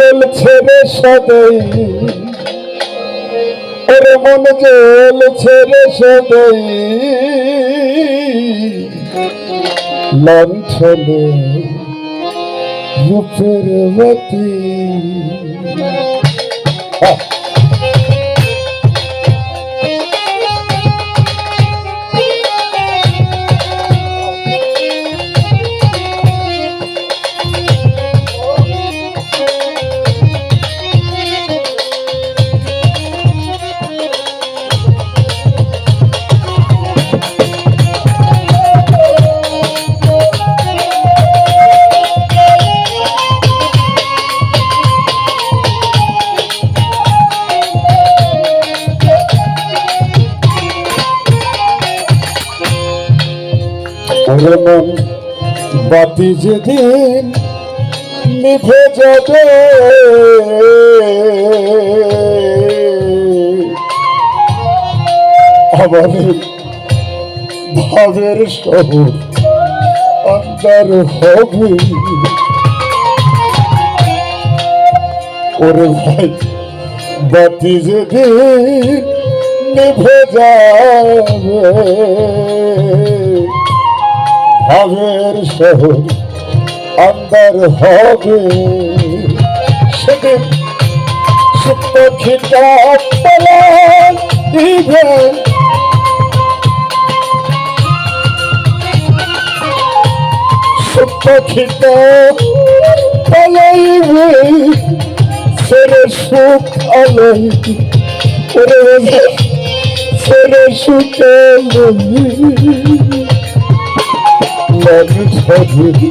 চলছে রে সদয় ওরে মন চলছে রে সদয় লঞ্ছনে রূপের গতি। ওরে মন বাতি যেদিন নিভে যাবে। আমাদের ভাবের শহর আন্দার হবে। ওরে ভাই, বাতি যেদিন নিভে যাবে। ভাবের শহর আন্দার হবে। সেদিন পালান দিবে খিতাব পালাইবে সেরে সুখ আলাই সেরে সুখ আলাই মানুষ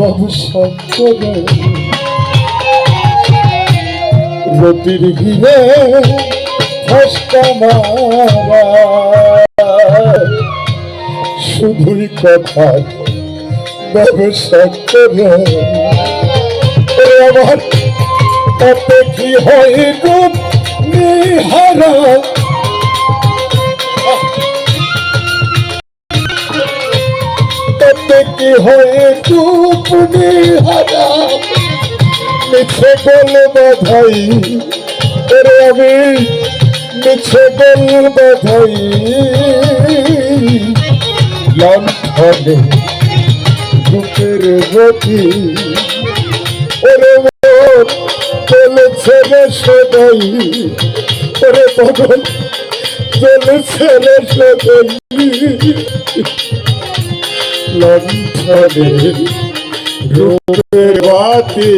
ভবিষ্যৎ করে রতির ঘিরে শুধুই কথার ব্যবসা করে আমার তাতে কি হয় রূপ নিহারা তাতে কি হয় নিহারা মিছে গল বাধাই, ওরে আমি মিছে গল বাধাই। লণ্ঠনে রূপের গতি, ওরে রে সদাই। ওরে বদল চলেছে রে সদাই। লণ্ঠনে রূপের বাতি।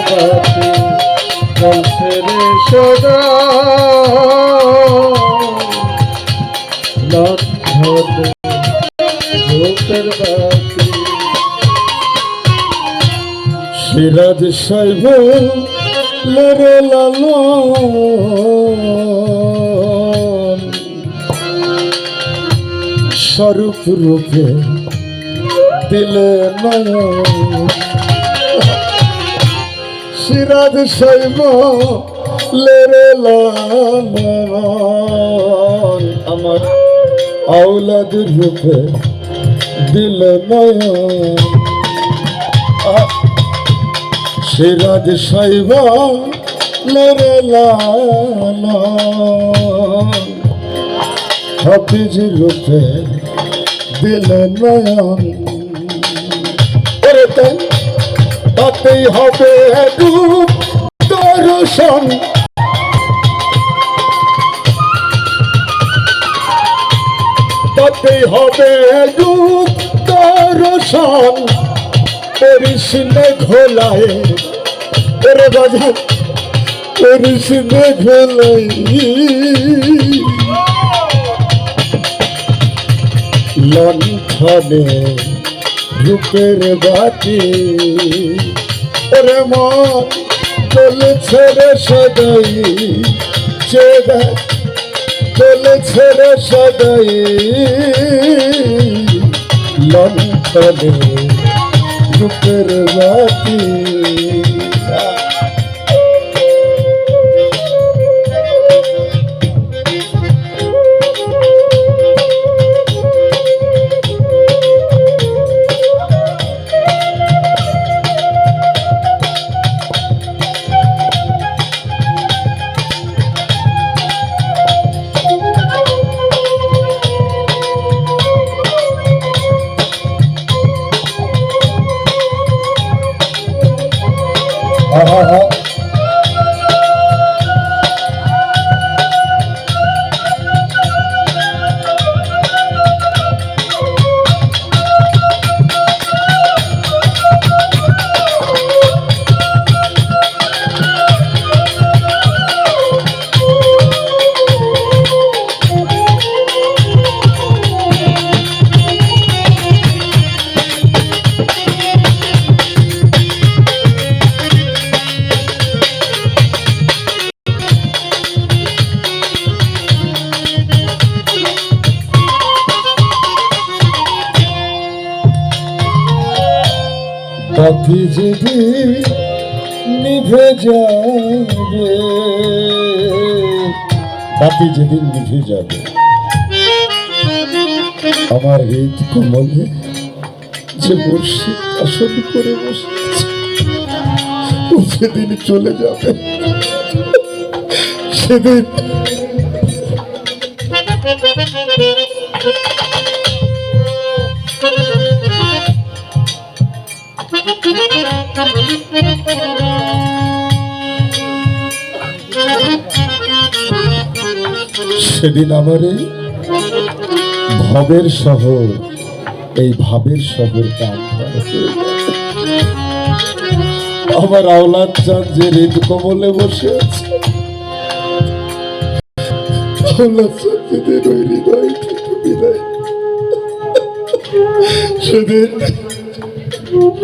বাতি জ্বলছে রে সদা রূপের বাতি সিরাজ সাইব লরে লালন স্বরূপ রূপে দিলে নয়ন সিরাজ শৈব লেরে আমার আউলাদ রূপে দিলে সিরাজ শৈব লেরে হাফিজ রূপে দিলে নয়ন। তাতেই হবে রূপ দর্শন। তাতেই হবে রূপ দর্শন। পরিসীমে ঘোলাই রূপের বাতি ওরে মলছে রে সদাই চলেছে রে সদাই। লণ্ঠনে রূপের বাতি বাতি যদি নিভে যাবে বাতি যেদিন নিভে যাবে, আমার হৃদ কমলে যে মুর্শিদ আসন করে বসে ও সেদিন চলে যাবে, সেদিন সেদিন আমারে ভবের শহর, এই ভাবের শহর আমার আওলাদ চাঁদ যে হৃদ কমলে বসে আছে সেদিন তাই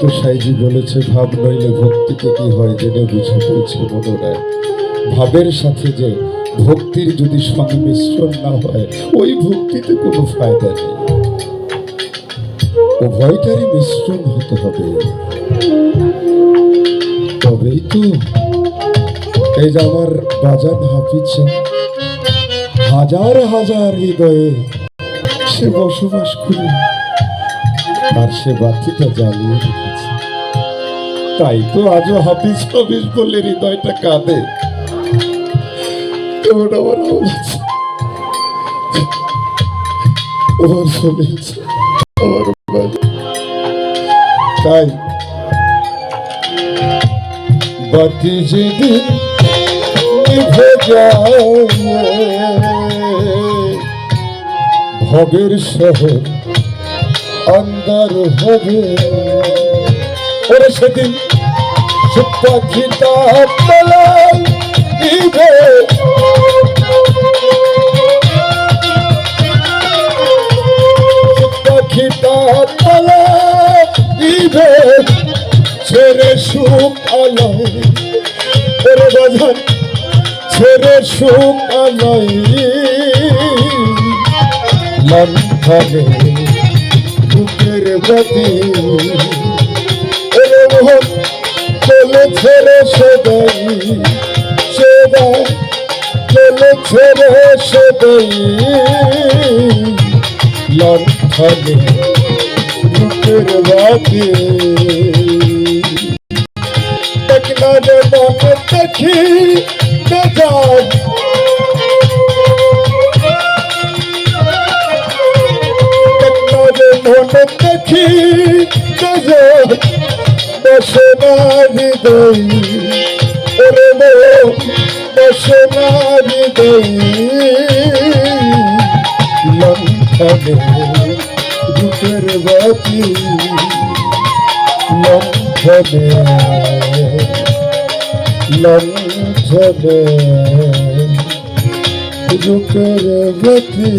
তো সাইজি বলেছে, ভাব নইলে ভক্তিতে কি হয় জেনে বুঝে বলছে মনোরায় ভাবের সাথে যে ভক্তির যদি সংমিশ্রণ না হয়, ওই ভক্তিতে কোনো ফায়দা নেই। উভয়টারই মিশ্রণ হতে হবে। তবেই তো, এই যে আমার বাজান হাফিজ হাজার হাজার হৃদয়ে সে বসবাস করে। আর সে বাতিটা জ্বালিয়ে রেখেছে। তাই তো আজও হাফিজ হাফিজ বলে হৃদয়টা কাঁদে। কেমন আমার আমার তাই বাতি যেদিন নিভে যায় ভবের শহর অন্দার হবে। ওরে সেদিন সুপাখিতা সুখ আলোয় ওরে বাজান ছেড়ে সুখ আলোয় লণ্ঠনে বুকের গতি ওরে মোহন চলে ছেড়ে সেদাই সেদাই চলে ছেড়ে সেদাই। লণ্ঠনে বুকের গতি দেখলারে মনে দেখি বেজান দেখলারে মনে দেখি বেজান বসে না হৃদয় ওরে বসে না হৃদয় লঙ্ঘনে বুকের বাতি লঙ্ঘনে বুকের বাতি